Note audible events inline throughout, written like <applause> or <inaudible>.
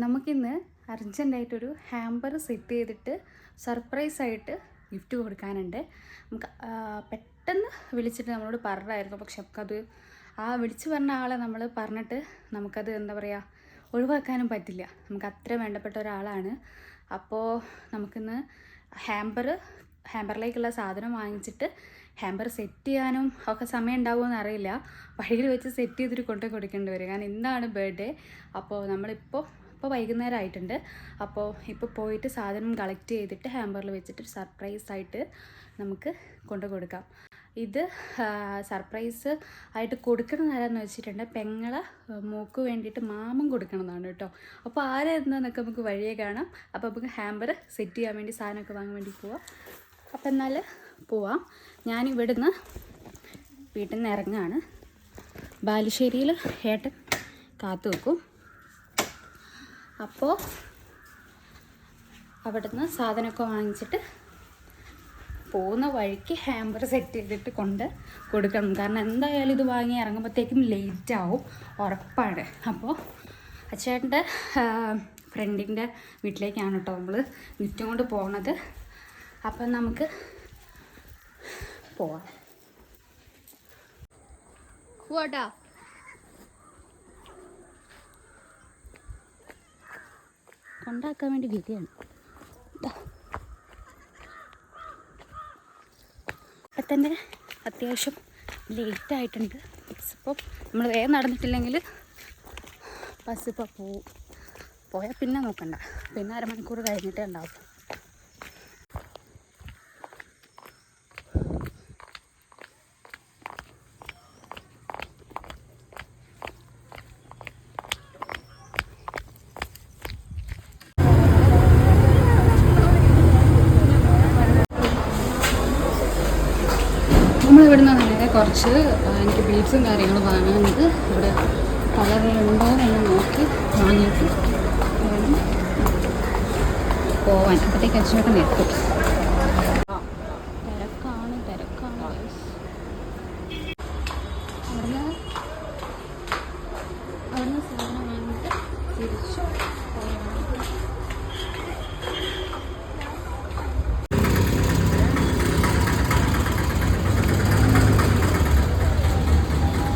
നമുക്കിന്ന് അർജന്റായിട്ടൊരു hamper set ചെയ്തിട്ട് സർപ്രൈസായിട്ട് gift കൊടുക്കാനുണ്ട്. നമുക്ക് പെട്ടെന്ന് വിളിച്ചിട്ട് നമ്മളോട് പറഞ്ഞായിരുന്നു. പക്ഷെ നമുക്കത് ആ വിളിച്ചു പറഞ്ഞ ആളെ നമ്മൾ പറഞ്ഞിട്ട് നമുക്കത് എന്താ പറയുക ഒഴിവാക്കാനും പറ്റില്ല. നമുക്ക് അത്ര വേണ്ടപ്പെട്ട ഒരാളാണ്. അപ്പോൾ നമുക്കിന്ന് ഹാമ്പർ ഹാമ്പറിലേക്കുള്ള സാധനം വാങ്ങിച്ചിട്ട് ഹാമ്പർ സെറ്റ് ചെയ്യാനും ഒക്കെ സമയം ഉണ്ടാവുമെന്ന് അറിയില്ല. വഴിയിൽ വെച്ച് സെറ്റ് ചെയ്തിട്ട് കൊണ്ടു കൊടുക്കേണ്ടി വരും. കാരണം ഇന്നാണ് ബർത്ത്ഡേ. അപ്പോൾ നമ്മളിപ്പോൾ ഇപ്പോൾ വൈകുന്നേരം ആയിട്ടുണ്ട് അപ്പോൾ ഇപ്പോൾ പോയിട്ട് സാധനം കളക്ട് ചെയ്തിട്ട് ഹാമ്പറിൽ വെച്ചിട്ട് സർപ്രൈസ് ആയിട്ട് നമുക്ക് കൊണ്ടു കൊടുക്കാം. ഇത് സർപ്രൈസ് ആയിട്ട് കൊടുക്കണം ആരാന്ന് വെച്ചിട്ടുണ്ട്? പെങ്ങളെ മൂക്ക് വേണ്ടിയിട്ട് മാമൻ കൊടുക്കണമെന്നാണ് കേട്ടോ. അപ്പോൾ ആരായിരുന്നൊക്കെ നമുക്ക് വഴിയെ കാണാം. അപ്പോൾ നമുക്ക് ഹാമ്പർ സെറ്റ് ചെയ്യാൻ വേണ്ടി സാധനമൊക്കെ വാങ്ങാൻ വേണ്ടി പോവാം. അപ്പം എന്നാൽ പോവാം. ഞാൻ ഇവിടുന്ന് വീട്ടിൽ നിന്ന് ഇറങ്ങാണ്. ബാലുശ്ശേരിയിൽ ഏട്ടൻ കാത്തു വെക്കും അപ്പോൾ അവിടുന്ന് സാധനമൊക്കെ വാങ്ങിച്ചിട്ട് പോകുന്ന വഴിക്ക് ഹാമ്പർ സെറ്റ് ചെയ്തിട്ട് കൊണ്ട് കൊടുക്കണം. കാരണം എന്തായാലും ഇത് വാങ്ങി ഇറങ്ങുമ്പോഴത്തേക്കും ലേറ്റ് ആവും. ഉറപ്പാണ്. അപ്പോൾ അച്ഛന്റെ ഫ്രണ്ടിന്റെ വീട്ടിലേക്കാണ് കേട്ടോ നമ്മൾ വിറ്റും കൊണ്ട് പോകുന്നത് അപ്പം നമുക്ക് പോവാം. പോട്ടാ കൊണ്ടാക്കാൻ വേണ്ടി വിധിയാണ്. ഇപ്പം തന്നെ അത്യാവശ്യം ലേറ്റ് ആയിട്ടുണ്ട്. ബസ് ഇപ്പോൾ നമ്മൾ വേഗം നടന്നിട്ടില്ലെങ്കിൽ ബസ് ഇപ്പോൾ പോവും. പോയാൽ പിന്നെ നോക്കണ്ട. പിന്നെ അരമണിക്കൂർ കഴിഞ്ഞിട്ടേ ഉണ്ടാവും നമ്മൾ ഇവിടുന്ന് നേരെ കുറച്ച് എനിക്ക് ബീഡ്സും കാര്യങ്ങളും വാങ്ങാനുണ്ട്. ഇവിടെ കളറുണ്ടോ എന്ന് നോക്കി വാങ്ങിയിട്ട് പോവാൻ. അപ്പോഴത്തേക്ക് അച്ഛനൊക്കെ നിർത്തും. തിരക്കാണ് തിരക്കാണ് അവിടെ അവിടുന്ന് അവിടുന്ന് സാധനം വാങ്ങിയിട്ട് തിരിച്ചു പോവാണ്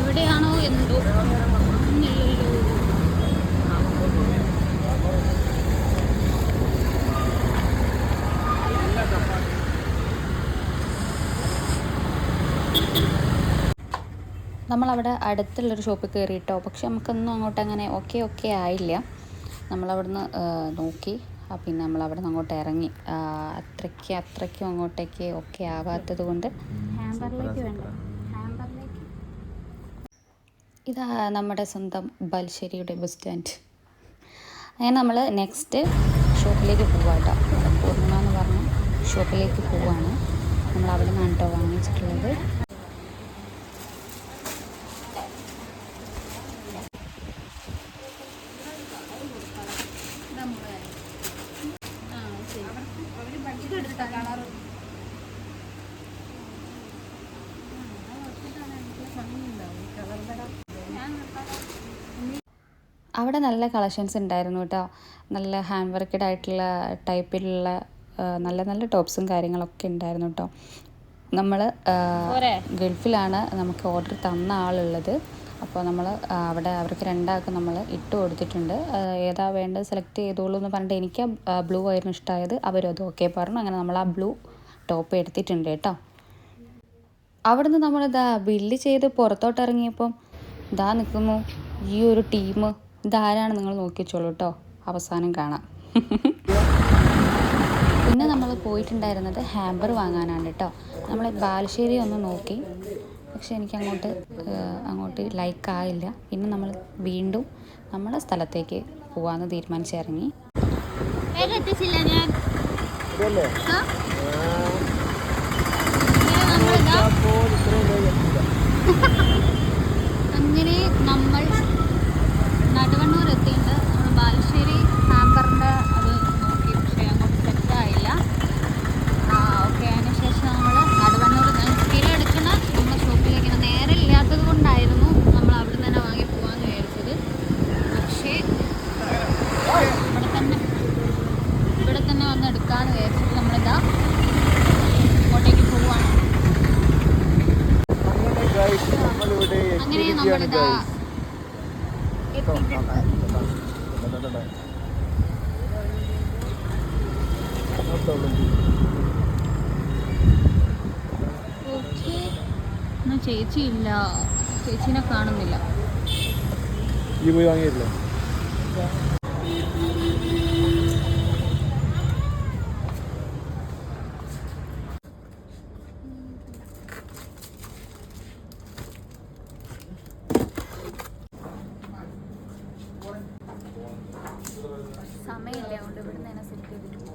എവിടെയാണോ എന്തോ ഇല്ലല്ലോ. നമ്മളവിടെ അടുത്തുള്ളൊരു ഷോപ്പിൽ കയറിയിട്ടോ. പക്ഷെ നമുക്കൊന്നും അങ്ങോട്ട് അങ്ങനെ ഓക്കെ ഓക്കെ ആയില്ല. നമ്മളവിടുന്ന് നോക്കി. പിന്നെ നമ്മളവിടെ നിന്ന് അങ്ങോട്ട് ഇറങ്ങി. അത്രയ്ക്ക് അത്രയ്ക്കും അങ്ങോട്ടേക്ക് ഓക്കെ ആവാത്തത് കൊണ്ട്. ഇതാ നമ്മുടെ സ്വന്തം ബൽശ്ശേരിയുടെ ബസ് സ്റ്റാൻഡ്. അങ്ങനെ നമ്മൾ നെക്സ്റ്റ് ഷോപ്പിലേക്ക് പോവാട്ടോ. കേട്ടോ പൂർണിമ എന്ന് പറഞ്ഞ ഷോപ്പിലേക്ക് പോവാണ്. നമ്മൾ അവിടെ നിന്നാണ് കേട്ടോ വാങ്ങിച്ചിട്ടുള്ളത്. അവിടെ നല്ല കളക്ഷൻസ് ഉണ്ടായിരുന്നു കേട്ടോ നല്ല ഹാൻഡ് വർക്കഡ് ആയിട്ടുള്ള ടൈപ്പിലുള്ള നല്ല നല്ല ടോപ്സും കാര്യങ്ങളൊക്കെ ഉണ്ടായിരുന്നു കേട്ടോ നമ്മൾ ഗൾഫിലാണ് നമുക്ക് ഓർഡർ തന്ന ആളുള്ളത്. അപ്പോൾ നമ്മൾ അവിടെ അവർക്ക് രണ്ടാൾക്ക് നമ്മൾ ഇട്ട് കൊടുത്തിട്ടുണ്ട്. ഏതാ വേണ്ടത് സെലക്ട് ചെയ്തോളൂ എന്ന് പറഞ്ഞിട്ട് എനിക്ക് ബ്ലൂ ആയിരുന്നു ഇഷ്ടമായത് അവരും അത് ഓക്കെ പറഞ്ഞു. അങ്ങനെ നമ്മൾ ആ ബ്ലൂ ടോപ്പ് എടുത്തിട്ടുണ്ട് കേട്ടോ അവിടുന്ന് നമ്മൾ ഇതാ ബില്ല് ചെയ്ത് പുറത്തോട്ട് ഇറങ്ങിയപ്പം ഇതാ നിൽക്കുന്നു ഈ ഒരു ടീം. ഇതാരാണ് നിങ്ങൾ നോക്കിച്ചോളൂ കേട്ടോ. അവസാനം കാണാം. പിന്നെ നമ്മൾ പോയിട്ടുണ്ടായിരുന്നത് ഹാമ്പർ വാങ്ങാനാണ് കേട്ടോ. നമ്മൾ ബാലുശ്ശേരി ഒന്ന് നോക്കി. പക്ഷെ എനിക്ക് അങ്ങോട്ട് അങ്ങോട്ട് ലൈക്ക് ആയില്ല. പിന്നെ നമ്മൾ വീണ്ടും നമ്മുടെ സ്ഥലത്തേക്ക് പോകാമെന്ന് തീരുമാനിച്ചിറങ്ങി എത്തിച്ചില്ല ഞാൻ. <laughs> അങ്ങനെ നമ്മൾ നടുവണ്ണൂർ എത്തിയിട്ട് നമ്മൾ ബാലുശ്ശേരി ഹാമ്പറിന്റെ അത് നോക്കി പക്ഷേ അങ്ങോട്ട് സെറ്റായില്ല ഓക്കെ അതിന് ശേഷം നമ്മൾ നടുവണ്ണൂർ സ്ഥിരം എടുക്കുന്ന നമ്മുടെ ഷോപ്പിലേക്ക് നേരെ ഇല്ലാത്തത് കൊണ്ടായിരുന്നു നമ്മൾ അവിടെ നിന്ന് തന്നെ വാങ്ങി പോകാമെന്ന് വിചാരിച്ചത് പക്ഷേ എടുക്കാമെന്ന് വിചാരിച്ചിട്ട് നമ്മളിതാ അങ്ങോട്ടേക്ക് പോവാണ് അങ്ങനെ guys, നമ്മളിവിടെ അങ്ങനെ എത്തിയിരിക്കുകയാണ് നമ്മളിതാ guys. കേട്ടോ? എത്തിയിട്ടുണ്ട് ആ, ആ, ഇതാ, ഇതാ, ഇതാ. അങ്ങോട്ട് അവിടെ ഓക്കെ. എന്നാ ചേച്ചിയില്ല. കാണുന്നില്ല. ഈ പോയി വാങ്ങിയില്ലേ. സമയമില്ല അതുകൊണ്ട് ഇവിടെ നിന്ന് സെറ്റ് ചെയ്തിട്ട്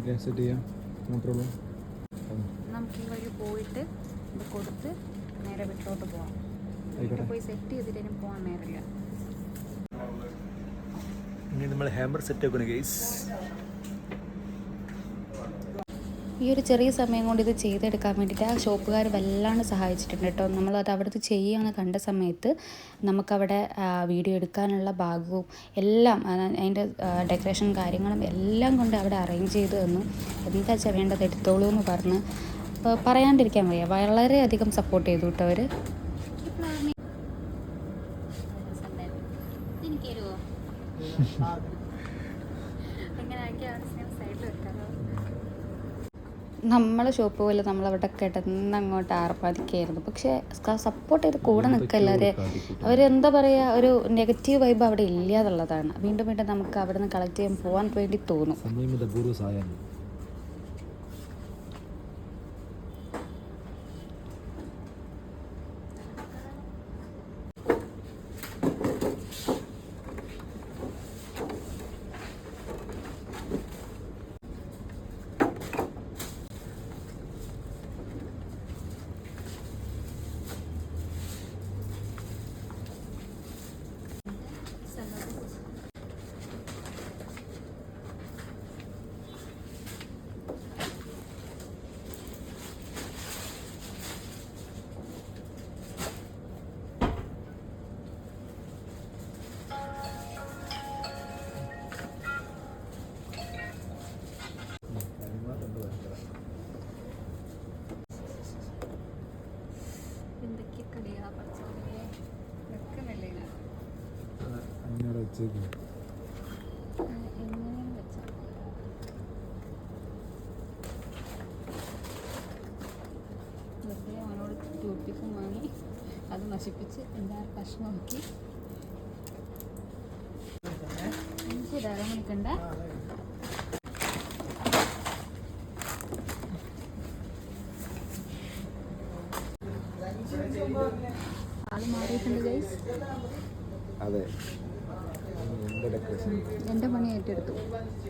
ഓക്കെ സെറ്റ് ചെയ്യാം. നോ പ്രോബ്ലം നമുക്ക് ഈ വഴി പോയിട്ട് ഇത് കൊടുത്ത് നേരെ വീട്ടിലോട്ട് പോവാം. ഇവിടെ പോയി സെറ്റ് ചെയ്തിട്ടും പോകാൻ നേരമില്ല. ഇനി നമ്മൾ ഹാമർ സെറ്റ് ആക്കണം ഗൈസ് ഈ ഒരു ചെറിയ സമയം കൊണ്ട് ഇത് ചെയ്തെടുക്കാൻ വേണ്ടിയിട്ട് ആ ഷോപ്പുകാർ വല്ലാണ്ട് സഹായിച്ചിട്ടുണ്ട് കേട്ടോ. നമ്മളത് അവിടുത്തെ ചെയ്യുകയെന്ന് കണ്ട സമയത്ത് നമുക്കവിടെ വീഡിയോ എടുക്കാനുള്ള ഭാഗവും എല്ലാം അതിന്റെ ഡെക്കറേഷൻ കാര്യങ്ങളും എല്ലാം കൊണ്ട് അവിടെ അറേഞ്ച് ചെയ്തു തന്നു. എന്താ വെച്ചാൽ വേണ്ടത് എടുത്തോളൂ എന്ന് പറഞ്ഞ് പറയാണ്ടിരിക്കാൻ വയ്യ. വളരെയധികം സപ്പോർട്ട് ചെയ്തു കേട്ടോ അവർ ആക്കിയാണ് സൈഡിൽ വെക്കാറോ. നമ്മളെ ഷോപ്പ് പോലെ നമ്മൾ അവിടെ കിടന്ന് അങ്ങോട്ട് ആർപ്പാദിക്കായിരുന്നു പക്ഷേ സപ്പോർട്ട് ചെയ്ത് കൂടെ നിൽക്കല്ലാതെ അവരെന്താ പറയുക ഒരു നെഗറ്റീവ് വൈബ് അവിടെ ഇല്ല എന്നുള്ളതാണ് വീണ്ടും വീണ്ടും നമുക്ക് അവിടെ നിന്ന് കളക്ട് ചെയ്യാൻ പോകാൻ വേണ്ടി തോന്നും. അങ്ങനെ വെച്ചേക്കും എങ്ങനെയാണ് വെച്ചാൽ വെറുതെ അവനോട് ടൂപ്പിക്കും വാങ്ങി അത് നശിപ്പിച്ച് എല്ലാവരും കഷ്ണമാക്കി? അഞ്ച് ആൾ മാറിയിട്ടുണ്ട് ഗൈസ് അതെ. എന്റെ പണി ഏറ്റെടുത്തു.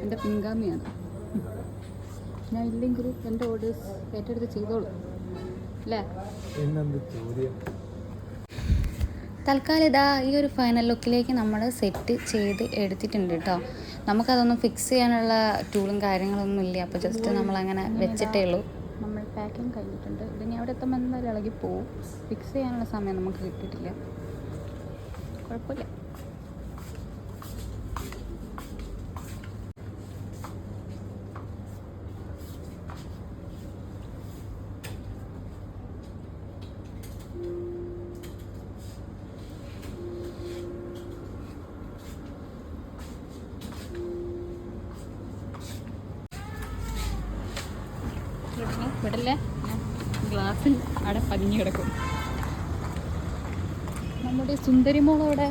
എന്റെ പിൻഗാമിയാണ്. ഞാൻ ഇല്ലെങ്കിൽ എന്റെ ഓർഡേഴ്സ് ഏറ്റെടുത്ത് ചെയ്തോളൂ. അല്ലേ? ചോദ്യം? തൽക്കാലം ഇതാ ഈ ഒരു ഫൈനൽ ലുക്കിലേക്ക് നമ്മൾ സെറ്റ് ചെയ്ത് എടുത്തിട്ടുണ്ട് കേട്ടോ നമുക്കതൊന്നും ഫിക്സ് ചെയ്യാനുള്ള ടൂളും കാര്യങ്ങളൊന്നും ഇല്ല. അപ്പോൾ ജസ്റ്റ് നമ്മളങ്ങനെ വെച്ചിട്ടേ ഉള്ളൂ. നമ്മൾ പാക്കിംഗ് കഴിഞ്ഞിട്ടുണ്ട്. ഇനി അവിടെ എത്തുമ്പോൾ എന്തായാലും ഇളകി പോവും ഫിക്സ് ചെയ്യാനുള്ള സമയം നമുക്ക് കിട്ടിയിട്ടില്ല. കുഴപ്പമില്ല. വിടല്ലേ ഗ്ലാസ്സിൽ അവിടെ പതിഞ്ഞു കിടക്കും. നമ്മുടെ സുന്ദരിമോളവിടെ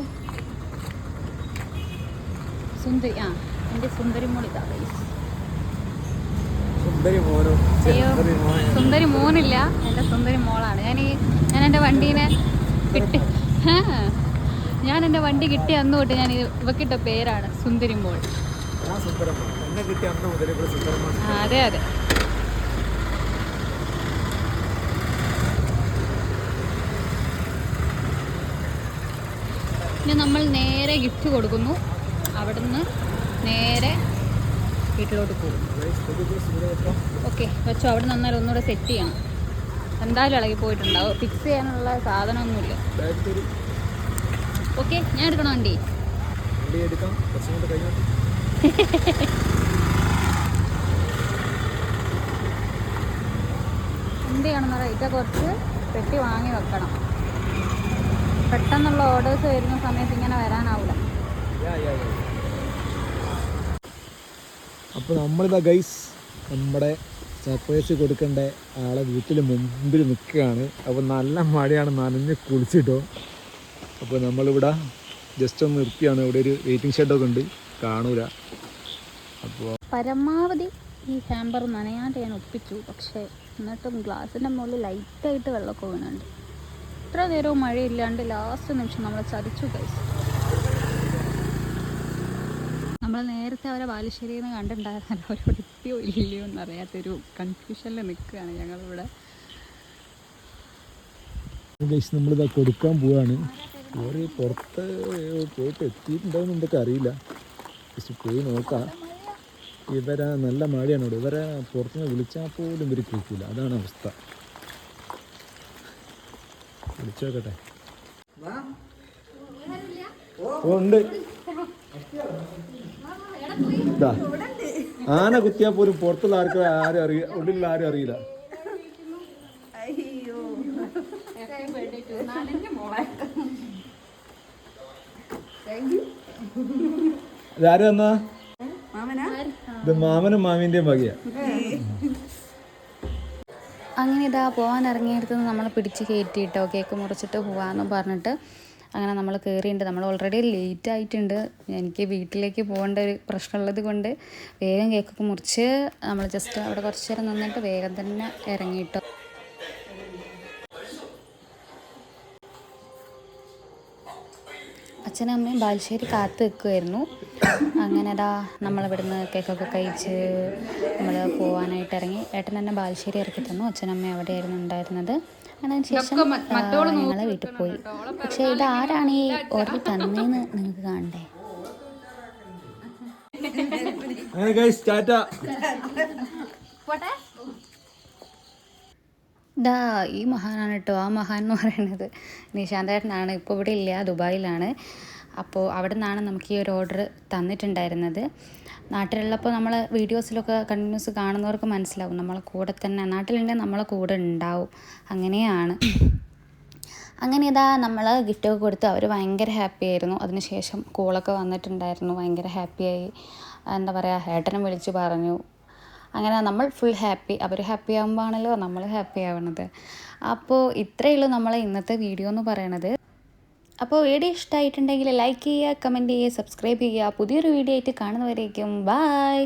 സുന്ദരി ആ എന്റെ സുന്ദരിമോൾ ഇതാ സുന്ദരി മോനില്ല എന്റെ സുന്ദരി മോളാണ് ഞാൻ ഈ ഞാൻ എന്റെ വണ്ടീനെ കിട്ടി ഞാൻ എന്റെ വണ്ടി കിട്ടി അന്ന് തൊട്ട് ഞാൻ ഇവക്കിട്ട പേരാണ് സുന്ദരി മോൾ അതെ സുന്ദരമ്മ ഇനി നമ്മൾ നേരെ ഗിഫ്റ്റ് കൊടുക്കുന്നു. അവിടുന്ന് നേരെ വീട്ടിലോട്ട് പോകും ഓക്കെ വെച്ചോ അവിടെ നന്നാലും ഒന്നുകൂടെ സെറ്റ് ചെയ്യണം. എന്തായാലും ഇളകി പോയിട്ടുണ്ടാവും. ഫിക്സ് ചെയ്യാനുള്ള സാധനമൊന്നുമില്ല. ഓക്കെ ഞാൻ എടുക്കണോ വണ്ടി? എന്ത് ചെയ്യണം ഇതൊക്കെ കുറച്ച് പെട്ടി വാങ്ങി വെക്കണം. പെട്ടെന്നുള്ള ഓർഡേഴ്സ് വരുന്ന സമയത്ത് ഇങ്ങനെ വരാനാവില്ല അപ്പോൾ നമ്മളിതാ ഗൈസ് നമ്മുടെ സർപ്രൈസ് കൊടുക്കേണ്ട ആളെ വീട്ടിൽ മുമ്പിൽ നിൽക്കുകയാണ്. അപ്പോൾ നല്ല മഴയാണ് നനഞ്ഞ് കുളിച്ചിട്ടോ. അപ്പോൾ നമ്മളിവിടെ ജസ്റ്റ് ഒന്ന് നിർത്തിയാണ്. ഇവിടെ ഒരു വെയിറ്റിംഗ് ഷെഡൊക്കെ ഉണ്ട്. കാണൂല. അപ്പോൾ പരമാവധി ഈ ഹാമ്പർ നനയാണ്ട് ഞാൻ ഒപ്പിച്ചു. പക്ഷേ എന്നിട്ടും ഗ്ലാസിന്റെ മുകളിൽ ലൈറ്റായിട്ട് വെള്ളമൊക്കെ വീണുണ്ട്. ഇത്ര നേരവും മഴയില്ലാണ്ട് ലാസ്റ്റ് നിമിഷം നമ്മൾ ചതിച്ചു കഴിച്ചു നമ്മൾ നേരത്തെ അവരെ ബാലുശ്ശേരിയിൽ നിന്ന് കണ്ടിട്ടുണ്ടായിരുന്നല്ലോ. അവരോട് എത്തിയോ ഇല്ലയോ എന്നറിയാത്തൊരു കൺഫ്യൂഷനിൽ നിൽക്കുകയാണ് ഞങ്ങളിവിടെ. നമ്മളിതാ കൊടുക്കാൻ പോവാണ്. പുറത്ത് പോയിട്ട് എത്തിയിട്ടുണ്ടോയെന്ന് എന്തൊക്കെ അറിയില്ല. പക്ഷെ പോയി നോക്കാം. ഇവരെ നല്ല മഴയാണ് ഇവിടെ ഇവരെ പുറത്തുനിന്ന് വിളിച്ചാൽ പോലും ഇവർ കേൾക്കില്ല അതാണ് അവസ്ഥ. വിളിച്ചു നോക്കട്ടെ ഉണ്ട്. ആന കുത്തിയാൽ പോലും പുറത്തുള്ള ആർക്കും ആരും അറിയ ഉള്ളിലുള്ള ആരും അറിയില്ല. ഇതാരും എന്നാ ഇത് മാമനും മാമിന്റെയും വകയാ. അങ്ങനെ ഇതാ പോകാൻ ഇറങ്ങിയെടുത്ത് നമ്മൾ പിടിച്ച് കയറ്റിയിട്ടോ കേക്ക് മുറിച്ചിട്ട് പോകാമെന്ന് പറഞ്ഞിട്ട് അങ്ങനെ നമ്മൾ കയറിയിട്ടുണ്ട് നമ്മൾ ഓൾറെഡി ലേറ്റ് ആയിട്ടുണ്ട്. എനിക്ക് വീട്ടിലേക്ക് പോകേണ്ട ഒരു പ്രശ്നമുള്ളത് കൊണ്ട് വേഗം കേക്കൊക്കെ മുറിച്ച് നമ്മൾ ജസ്റ്റ് അവിടെ കുറച്ച് നേരം നിന്നിട്ട് വേഗം തന്നെ ഇറങ്ങിയിട്ടോ. അച്ഛനും അമ്മയും ബാലുശ്ശേരി കാത്തു നിൽക്കുമായിരുന്നു അങ്ങനെ അതാ നമ്മളിവിടുന്ന് കേക്കൊക്കെ കഴിച്ച് നമ്മൾ പോവാനായിട്ട് ഇറങ്ങി. ഏട്ടൻ തന്നെ ബാലുശ്ശേരി ഇറക്കി തന്നു. അച്ഛനും അമ്മയും അവിടെയായിരുന്നു ഉണ്ടായിരുന്നത്. അങ്ങനെ ശേഷം ഞങ്ങൾ വീട്ടിൽ പോയി. പക്ഷേ ഇത് ആരാണ് ഈ ഓർഡർ തന്നേന്ന് നിങ്ങൾക്ക് കാണണ്ടേ? അങ്ങനെ ഗൈസ് ഇതാ ഈ മഹാനാണ് കേട്ടോ ആ മഹാൻ എന്ന് പറയുന്നത്. നിശാന്തേട്ടനാണ്. ഇപ്പോൾ ഇവിടെ ഇല്ല. ദുബായിലാണ്. അപ്പോൾ അവിടെ നിന്നാണ് നമുക്ക് ഈ ഒരു ഓർഡർ തന്നിട്ടുണ്ടായിരുന്നത്. നാട്ടിലുള്ളപ്പോൾ നമ്മൾ വീഡിയോസിലൊക്കെ കണ്ടിന്യൂസ് കാണുന്നവർക്ക് മനസ്സിലാവും. നമ്മളെ കൂടെ തന്നെ. നാട്ടിലുണ്ടെങ്കിൽ നമ്മളെ കൂടെ ഉണ്ടാവും. അങ്ങനെയാണ്. അങ്ങനെ ഇതാ നമ്മൾ ഗിഫ്റ്റൊക്കെ കൊടുത്ത് അവർ ഭയങ്കര ഹാപ്പി ആയിരുന്നു. അതിനുശേഷം കോളൊക്കെ വന്നിട്ടുണ്ടായിരുന്നു. ഭയങ്കര ഹാപ്പിയായി എന്താ പറയുക ഏട്ടനും വിളിച്ച് പറഞ്ഞു. അങ്ങനെ നമ്മൾ ഫുൾ ഹാപ്പി അവർ ഹാപ്പി ആകുമ്പോഴാണല്ലോ നമ്മൾ ഹാപ്പി ആവണത്. അപ്പോൾ ഇത്രയേ ഉള്ളൂ നമ്മളെ ഇന്നത്തെ വീഡിയോ എന്ന് പറയണത്. അപ്പോൾ വീഡിയോ ഇഷ്ടമായിട്ടുണ്ടെങ്കിൽ ലൈക്ക് ചെയ്യുക കമന്റ് ചെയ്യുക സബ്സ്ക്രൈബ് ചെയ്യുക. പുതിയൊരു വീഡിയോ ആയിട്ട് കാണുന്നവരേക്കും ബായ്